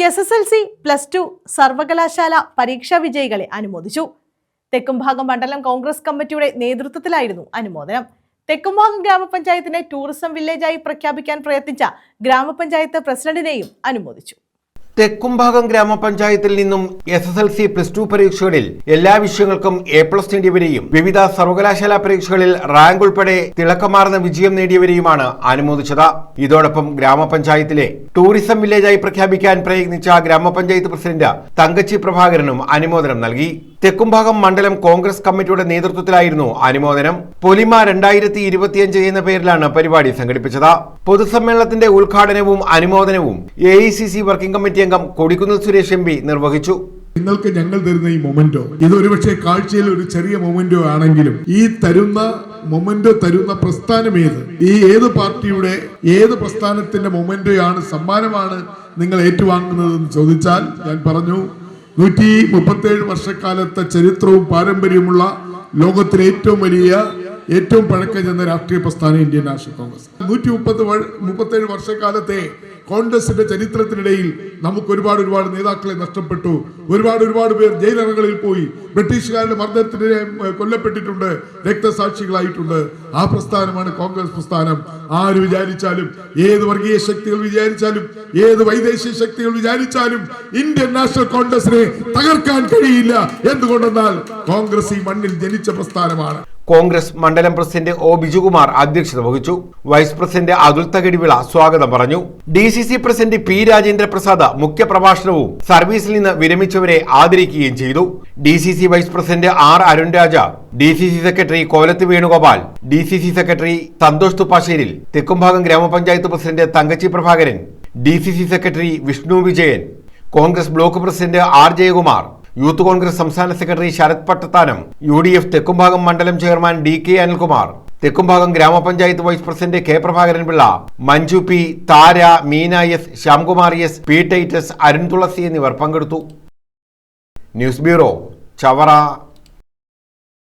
S S L C plus two സർവകലാശാല പരീക്ഷാ വിജയികളെ അനുമോദിച്ചു. തെക്കുംഭാഗം മണ്ഡലം കോൺഗ്രസ് കമ്മിറ്റിയുടെ നേതൃത്വത്തിലായിരുന്നു അനുമോദനം. തെക്കുംഭാഗം ഗ്രാമപഞ്ചായത്തിനെ ടൂറിസം വില്ലേജായി പ്രഖ്യാപിക്കാൻ പ്രയത്നിച്ച ഗ്രാമപഞ്ചായത്ത് പ്രസിഡന്റിനെയും അനുമോദിച്ചു. തെക്കുംഭാഗം ഗ്രാമപഞ്ചായത്തിൽ നിന്നും S S L C plus two പരീക്ഷകളിൽ എല്ലാ വിഷയങ്ങൾക്കും എ പ്ലസ് നേടിയവരെയും വിവിധ സർവകലാശാല പരീക്ഷകളിൽ റാങ്ക് ഉൾപ്പെടെ തിളക്കമാർന്ന വിജയം നേടിയവരെയുമാണ് അനുമോദിച്ചത്. ഇതോടൊപ്പം ഗ്രാമപഞ്ചായത്തിലെ ടൂറിസം വില്ലേജായി പ്രഖ്യാപിക്കാൻ പ്രയത്നിച്ച ഗ്രാമപഞ്ചായത്ത് പ്രസിഡന്റ് തങ്കച്ചി പ്രഭാകരനും അനുമോദനം നൽകി. തെക്കുംഭാഗം മണ്ഡലം കോൺഗ്രസ് കമ്മിറ്റിയുടെ നേതൃത്വത്തിലായിരുന്നു അനുമോദനം. പൊലിമ രണ്ടായിരത്തി ഇരുപത്തിയഞ്ച് എന്ന പേരിലാണ് പരിപാടി സംഘടിപ്പിച്ചത്. പൊതുസമ്മേളനത്തിന്റെ ഉദ്ഘാടനവും അനുമോദനവും എ വർക്കിംഗ് കമ്മിറ്റി അംഗം കൊടിക്കുന്നിൽ സുരേഷ് എം നിർവഹിച്ചു. നിങ്ങൾക്ക് ഞങ്ങൾ തരുന്ന ഈ മൊമെന്റോ ഇത് ഒരുപക്ഷെ കാഴ്ചയിൽ ഒരു ചെറിയ മൊമെന്റോ ആണെങ്കിലും ഈ തരുന്ന മൊമെന്റോ തരുന്ന പ്രസ്ഥാനം ഏത്? ഈ ഏത് പാർട്ടിയുടെ ഏത് പ്രസ്ഥാനത്തിന്റെ മൊമെന്റോയാണ് സമ്മാനമാണ് നിങ്ങൾ ഏറ്റുവാങ്ങുന്നതെന്ന് ചോദിച്ചാൽ ഞാൻ പറഞ്ഞു നൂറ്റി മുപ്പത്തേഴ് വർഷക്കാലത്തെ ചരിത്രവും പാരമ്പര്യമുള്ള ലോകത്തിലെ ഏറ്റവും വലിയ ഏറ്റവും പഴക്കം ചെന്ന രാഷ്ട്രീയ പ്രസ്ഥാനം ഇന്ത്യൻ നാഷണൽ കോൺഗ്രസ്. നൂറ്റി മുപ്പത് മുപ്പത്തേഴ് വർഷക്കാലത്തെ കോൺഗ്രസിന്റെ ചരിത്രത്തിനിടയിൽ നമുക്ക് ഒരുപാട് ഒരുപാട് നേതാക്കളെ നഷ്ടപ്പെട്ടു. ഒരുപാട് ഒരുപാട് പേർ ജയിലറകളിൽ പോയി. ബ്രിട്ടീഷുകാരുടെ മർദ്ദത്തിന് കൊല്ലപ്പെട്ടിട്ടുണ്ട് രക്തസാക്ഷികളായിട്ടുണ്ട്. ആ പ്രസ്ഥാനമാണ് കോൺഗ്രസ് പ്രസ്ഥാനം. ആര് വിചാരിച്ചാലും ഏത് വർഗീയ ശക്തികൾ വിചാരിച്ചാലും ഏത് വൈദേശിക ശക്തികൾ വിചാരിച്ചാലും ഇന്ത്യൻ നാഷണൽ കോൺഗ്രസിനെ തകർക്കാൻ കഴിയില്ല. എന്തുകൊണ്ടെന്നാൽ കോൺഗ്രസ് ഈ മണ്ണിൽ ജനിച്ച പ്രസ്ഥാനമാണ്. കോൺഗ്രസ് മണ്ഡലം പ്രസിഡന്റ് ഒ ബിജുകുമാർ അധ്യക്ഷത വഹിച്ചു. വൈസ് പ്രസിഡന്റ് അതുൽ തകടിവിള സ്വാഗതം പറഞ്ഞു. D C C president P Rajendra Prasad മുഖ്യപ്രഭാഷണവും സർവീസിൽ നിന്ന് വിരമിച്ചവരെ ആദരിക്കുകയും ചെയ്തു. D C C vice president R Arun Raja D C C secretary Kolath Venugopal D C C secretary Santhosh Thuppasseril Thekkumbhagam ഗ്രാമപഞ്ചായത്ത് president Thankachi Prabhakaran D C C secretary Vishnu Vijayan Congress block president R Jayakumar youth Congress സംസ്ഥാന secretary Sarath Pattathanam U D F Thekkumbhagam മണ്ഡലം chairman D K Anilkumar Thekkumbhagam ഗ്രാമപഞ്ചായത്ത് vice president K Prabhakaran Pillai Manju P Thara Meena S Shyamkumar S P Titus Arun Thulasi എന്നിവർ പങ്കെടുത്തു. News bureau Chavara.